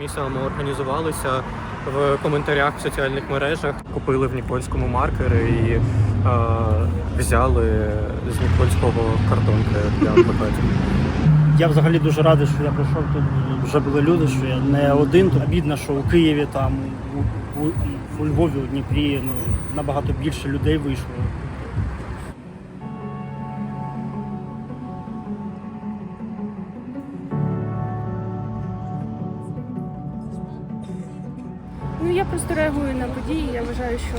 Ми самоорганізувалися в коментарях в соціальних мережах, купили в Нікольському маркери і е, взяли з Нікольського картонки для плакатів. Я взагалі дуже радий, що я прийшов тут. Вже були люди, що я не один. Тут бідно, що у Києві, там у, у, у Львові, у Дніпрі ну, набагато більше людей вийшло. Ну я просто реагую на події. Я вважаю, що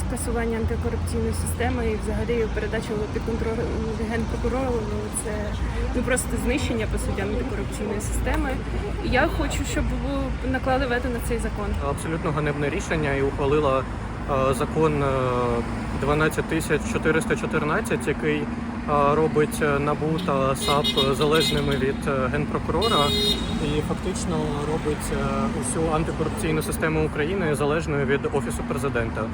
скасування антикорупційної системи і взагалі передача під контроль генпрокурору ну, це ну просто знищення по суті антикорупційної системи. І Я хочу, щоб наклали вето на цей закон. Абсолютно ганебне рішення і ухвалила е, закон е, 12414, який е, робить е, НАБУ та САП залежними від е, генпрокурора і фактично робить е, усю антикорупційну систему України залежною від офісу президента.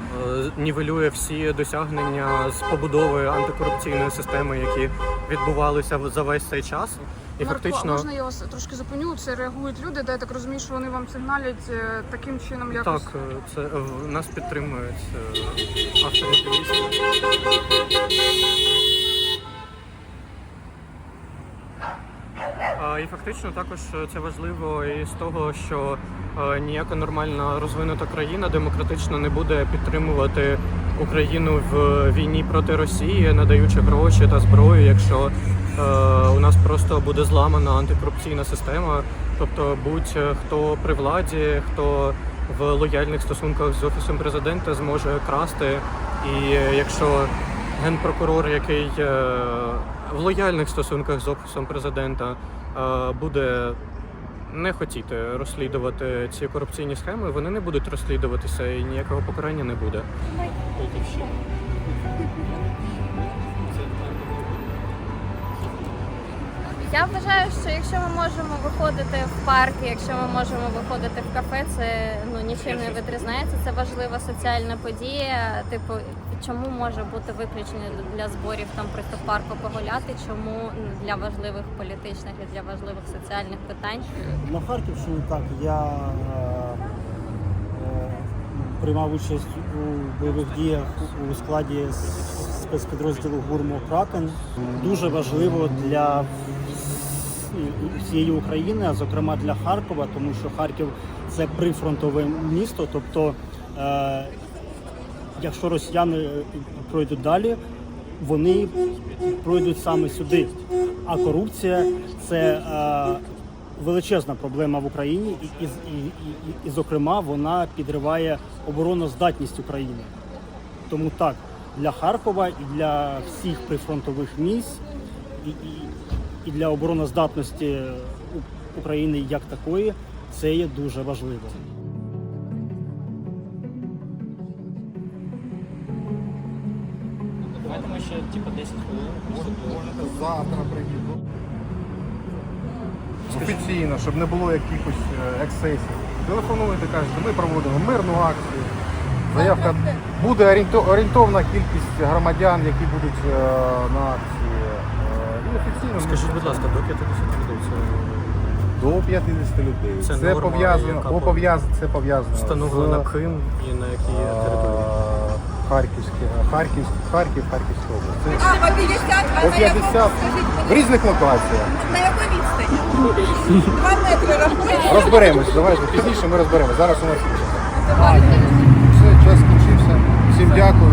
Нівелює всі досягнення з побудови антикорупційної системи, які відбувалися за весь цей час. І Марко, фактично можна я вас трошки зупиню? Це реагують люди, де я так розумію, що вони вам сигналять таким чином якось. Так, це нас підтримують автомобілісти. І фактично також е, це важливо і з того, що е, ніяка нормальна розвинута країна демократично не буде підтримувати Україну в війні проти Росії, надаючи гроші та зброю, якщо е, у нас просто буде зламана антикорупційна система. Тобто будь-хто при владі, хто в лояльних стосунках з офісом президента зможе красти. І е, якщо генпрокурор, який е, в лояльних стосунках з офісом президента е, буде не хотіти розслідувати ці корупційні схеми, вони не будуть розслідуватися і ніякого покарання не буде. Я вважаю, що якщо ми можемо виходити в парки, якщо ми можемо виходити в кафе, це ну нічим не відрізняється. Це важлива соціальна подія. Типу, чому може бути виключення для зборів там просто в парку погуляти? Чому для важливих політичних і для важливих соціальних питань? На Харківщині так я е, е, приймав участь у бойових діях у складі спецпідрозділу Гурмо Кракен. Дуже важливо для всієї України, а зокрема для Харкова, тому що Харків це прифронтове місто. Тобто, е, якщо росіяни пройдуть далі, вони пройдуть саме сюди. А корупція це е, величезна проблема в Україні, і, і, і, і, зокрема, вона підриває обороноздатність України. Тому так, для Харкова і для всіх прифронтових місць, і, і, і для обороноздатності України як такої, це є дуже важливо. Давайте ми ще типу 10 хвилин. Можете завтра приїду. Офіційно, щоб не було якихось е, ексцесів. Телефонуйте, кажете, ми проводимо мирну акцію. Заявка буде орієнтовна кількість громадян, які будуть е, на акції. Офіційно Скажіть, будь ласка, до 50 людей це до 50 людей. Це Це, норма, пов'язано, яка бо це пов'язано встановлено з Ким і на якій території. Харківське, Харківськ, Харків, Харківська область. Це А, по 50, а по на якому, скажіть, в різних локаціях. на якій відстані? Два метри рахуєте? Розберемось, давайте пізніше ми розберемось. Зараз у нас все, час скінчився. Всім дякую.